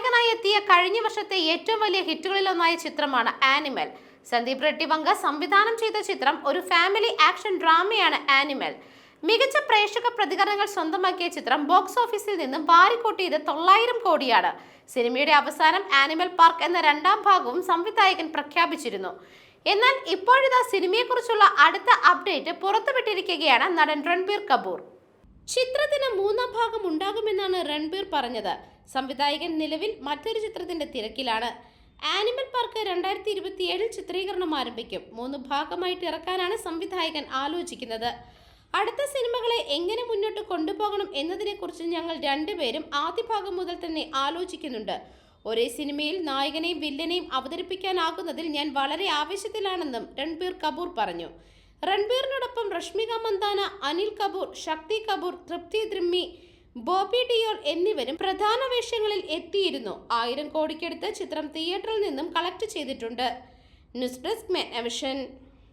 നായകനായി എത്തിയ കഴിഞ്ഞ വർഷത്തെ ഏറ്റവും വലിയ ഹിറ്റുകളിലൊന്നായ ചിത്രമാണ് ആനിമൽ. സന്ദീപ് റെഡ്ഡി വങ്ക സംവിധാനം ചെയ്ത ചിത്രം ഒരു ഫാമിലി ആക്ഷൻ ഡ്രാമയാണ് ആനിമൽ. മികച്ച പ്രേക്ഷക പ്രതികരണങ്ങൾ സ്വന്തമാക്കിയ ചിത്രം ബോക്സ് ഓഫീസിൽ നിന്നും വാരിക്കൂട്ടിയത് തൊള്ളായിരം കോടിയാണ്. സിനിമയുടെ അവസാനം ആനിമൽ പാർക്ക് എന്ന രണ്ടാം ഭാഗവും സംവിധായകൻ പ്രഖ്യാപിച്ചിരുന്നു. എന്നാൽ ഇപ്പോഴിതാ സിനിമയെക്കുറിച്ചുള്ള അടുത്ത അപ്ഡേറ്റ് പുറത്തുവിട്ടിരിക്കുകയാണ് നടൻ രൺബീർ കപൂർ. ചിത്രത്തിന് മൂന്നാം ഭാഗം ഉണ്ടാകുമെന്നാണ് രൺബീർ പറഞ്ഞത്. സംവിധായകൻ നിലവിൽ മറ്റൊരു ചിത്രത്തിന്റെ തിരക്കിലാണ്. ആനിമൽ പാർക്ക് രണ്ടായിരത്തി ഇരുപത്തിയേഴിൽ ചിത്രീകരണം ആരംഭിക്കും. മൂന്ന് ഭാഗമായിട്ട് ഇറക്കാനാണ് സംവിധായകൻ ആലോചിക്കുന്നത്. അടുത്ത സിനിമകളെ എങ്ങനെ മുന്നോട്ട് കൊണ്ടുപോകണം എന്നതിനെക്കുറിച്ച് ഞങ്ങൾ രണ്ടുപേരും ആദ്യ ഭാഗം മുതൽ തന്നെ ആലോചിക്കുന്നുണ്ട്. ഒരേ സിനിമയിൽ നായകനെയും വില്ലനെയും അവതരിപ്പിക്കാനാകുന്നതിൽ ഞാൻ വളരെ ആവേശത്തിലാണെന്നും രൺബീർ കപൂർ പറഞ്ഞു. രൺബീറിനോടൊപ്പം രശ്മിക മന്ദാന അനിൽ കപൂർ ശക്തി കപൂർ തൃപ്തി ദ്രിമ്മി ബോബി ഡിയോൾ എന്നിവരും പ്രധാന വേഷങ്ങളിൽ എത്തിയിരുന്നു. ആയിരം കോടിക്കടുത്ത് ചിത്രം തിയേറ്ററിൽ നിന്നും കളക്ട് ചെയ്തിട്ടുണ്ട്. News desk men